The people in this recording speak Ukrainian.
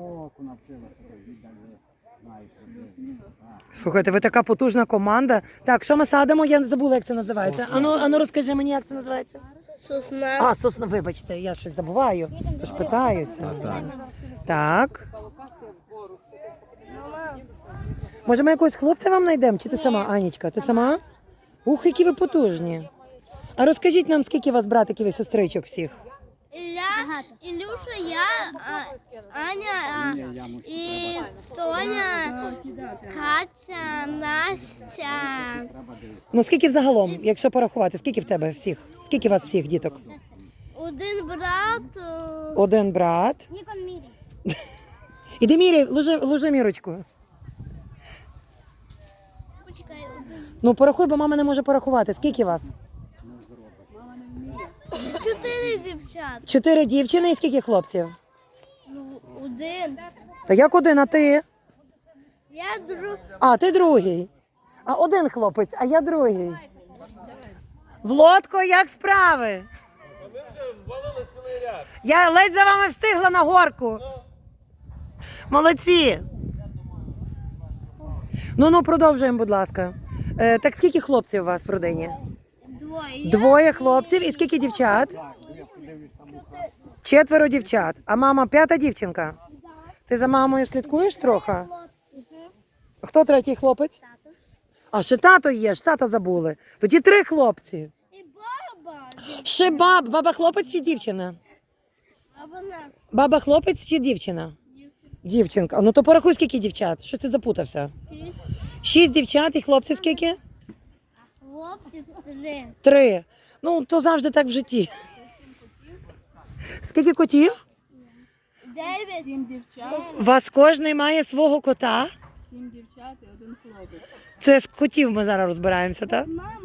Оку навчилася. Слухайте, ви така потужна команда. Так, що ми садимо? Я не забула, як це називається. Ану, ану розкажи мені, як це називається. Сосна. А, сосна, вибачте, я щось забуваю. Тож питаюся. Так. Може, ми якогось хлопця вам знайдемо? Чи ти сама, Анічка? Ти сама? Ух, які ви потужні. А розкажіть нам, скільки у вас братиків і сестричок всіх? Ілля, Ілюша, я, а, Аня а, і Соня, Катя, Настя. Ну скільки взагалом, якщо порахувати, скільки в тебе всіх? Скільки вас всіх діток? Один брат. е, Один брат. Нікон Мірі. Іди міряй, ложи, ложи мірочку. Почекай. Ну порахуй, бо мама не може порахувати. Скільки вас? Чотири дівчат. Чотири дівчини і скільки хлопців? Ну, один. Та як один, а ти? Я друг. А, ти другий. А один хлопець, а я другий. Влодко, як справи? Я ледь за вами встигла на горку. Молодці. Ну ну продовжуємо, будь ласка. Е, так скільки хлопців у вас в родині? Двоє. Хлопців і скільки дівчат? Четверо дівчат. А мама п'ята дівчинка. Ти за мамою слідкуєш трохи? Хто третій хлопець? А ще тато є, ж тата забули. Тоді три хлопці. Баба. Ще баб, баба хлопець чи дівчина? Баба хлопець чи дівчина? Дівчинка. Ну то порахуй, скільки дівчат. Щось ти запутався. Шість дівчат і хлопців скільки? Хлопці три. Три. Ну, то завжди так в житті. Скільки котів? Дев'ять. Сім дівчат, У вас кожний має свого кота. сім дівчат і один хлопець. Це з котів ми зараз розбираємося, так? Мама.